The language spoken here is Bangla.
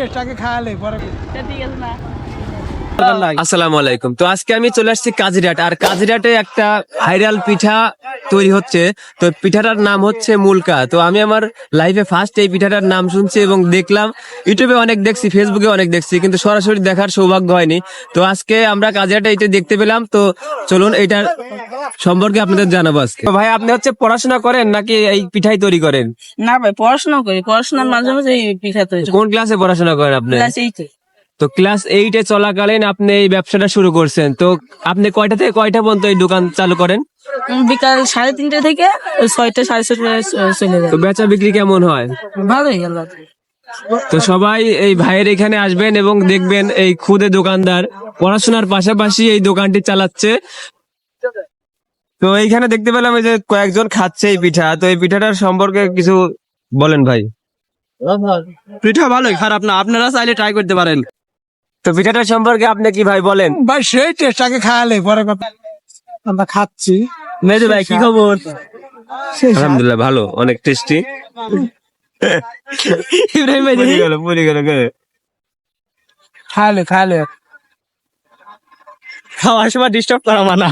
টেস্টটাকে খাওয়ালে পরে ঠিক আছে না আসসালামু আলাইকুম। তো আজকে আমি চলে আসছি কাজিরাট আর কাজিরাটে একটা ভাইরাল পিঠা তৈরি হচ্ছে। তো পিঠাটার নাম হচ্ছে মুলকা। তো আমি আমার লাইফে ফার্স্ট এই পিঠাটার নাম শুনছি এবং দেখলাম। ইউটিউবে অনেক দেখছি ফেসবুকে অনেক দেখছি কিন্তু সরাসরি দেখার সৌভাগ্য হয়নি। তো আজকে আমরা কাজিরাটে এটা দেখতে পেলাম। তো চলুন এটার সম্পর্কে আপনাদের জানাব আজকে। ভাই আপনি হচ্ছে পড়াশোনা করেন নাকি এই পিঠাই তৈরি করেন? না ভাই পড়াশোনা করি। পড়াশোনার মাঝে মাঝে এই পিঠা তৈরি কোন ক্লাসে পড়াশোনা করেন আপনি? ক্লাস এইটে তো ক্লাস এইটে চলাকালীন আপনি এই ব্যবসাটা শুরু করছেন। তো আপনি কয়টা থেকে কয়টা পর্যন্ত এই দোকান চালু করেন? বিকাল সাড়ে তিনটে থেকে ছয়টা সাড়ে ছয়টা চলে যায়। তো বেচা বিক্রি কেমন হয়? ভালোই গেল তো সবাই এই ভাইয়ের এখানে আসবেন এবং দেখবেন এই খুদে দোকানদার পড়াশোনার পাশাপাশি এই দোকানটি চালাচ্ছে। তো এইখানে দেখতে পেলাম যে কয়েকজন খাচ্ছে এই পিঠা। তো এই পিঠাটার সম্পর্কে কিছু বলেন ভাই। পিঠা ভালোই খারাপ না। আপনারা চাইলে ট্রাই করতে পারেন। তো পিঠাটার সম্পর্কে আপনি কি ভাই বলেন? ভাই সেই টেস্টটাকে খাওয়ালে পরে কথা আমরা খাচ্ছি। মেজু ভাই কি খবর? আলহামদুলিল্লাহ ভালো অনেক টেস্টি ইব্রাহিম ভাই বলি গেল পুরি গেল গেল খালে খালে। খাওয়ার সময় ডিস্টার্ব করা মানা।